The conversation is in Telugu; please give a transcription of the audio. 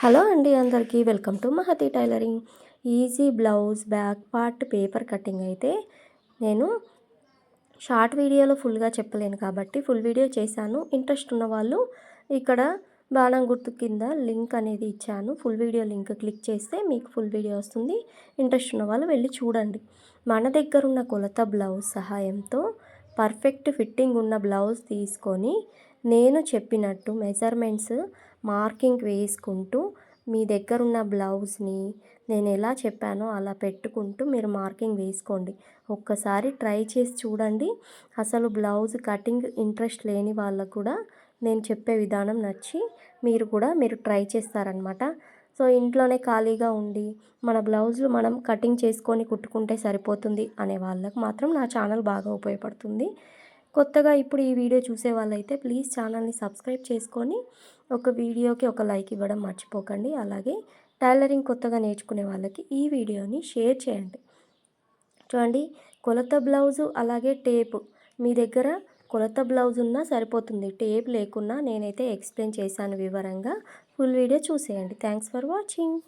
హలో అండి అందరికీ welcome to Mahathi tailoring. Easy blouse back part paper cutting అయితే నేను షార్ట్ వీడియోలో ఫుల్గా చెప్పలేను కాబట్టి ఫుల్ వీడియో చేశాను. ఇంట్రెస్ట్ ఉన్న వాళ్ళు ఇక్కడ బాణం గుర్తు కింద లింక్ అనేది ఇచ్చాను. ఫుల్ వీడియో లింక్ క్లిక్ చేస్తే మీకు ఫుల్ వీడియో వస్తుంది. ఇంట్రెస్ట్ ఉన్న వాళ్ళు వెళ్ళి చూడండి. మన దగ్గర ఉన్న కొలత బ్లౌజ్ సహాయంతో పర్ఫెక్ట్ ఫిట్టింగ్ ఉన్న బ్లౌజ్ తీసుకొని నేను చెప్పినట్టు మెజర్మెంట్స్ మార్కింగ్ వేసుకుంటూ మీ దగ్గర ఉన్న బ్లౌజ్ని నేను ఎలా చెప్పానో అలా పెట్టుకుంటూ మీరు మార్కింగ్ వేసుకోండి. ఒక్కసారి ట్రై చేసి చూడండి. అసలు బ్లౌజ్ కటింగ్ ఇంట్రెస్ట్ లేని వాళ్ళకు కూడా నేను చెప్పే విధానం నచ్చి మీరు కూడా మీరు ట్రై చేస్తారనమాట సో ఇంట్లోనే ఖాళీగా ఉండి మన బ్లౌజులు మనం కటింగ్ చేసుకొని కుట్టుకుంటే సరిపోతుంది అనే వాళ్ళకు మాత్రం నా ఛానల్ బాగా ఉపయోగపడుతుంది. కొత్తగా ఇప్పుడు ఈ వీడియో చూసే వాళ్ళైతే ప్లీజ్ ఛానల్ని సబ్స్క్రైబ్ చేసుకొని ఒక వీడియోకి ఒక లైక్ ఇవ్వడం మర్చిపోకండి. అలాగే టైలరింగ్ కొత్తగా నేర్చుకునే వాళ్ళకి ఈ వీడియోని షేర్ చేయండి. చూడండి కొలత బ్లౌజు అలాగే టేపు. మీ దగ్గర కొలత బ్లౌజ్ ఉన్నా సరిపోతుంది. టేప్ లేకున్నా నేనైతే ఎక్స్ప్లెయిన్ చేశాను వివరంగా. ఫుల్ వీడియో చూసేయండి. Thanks for watching.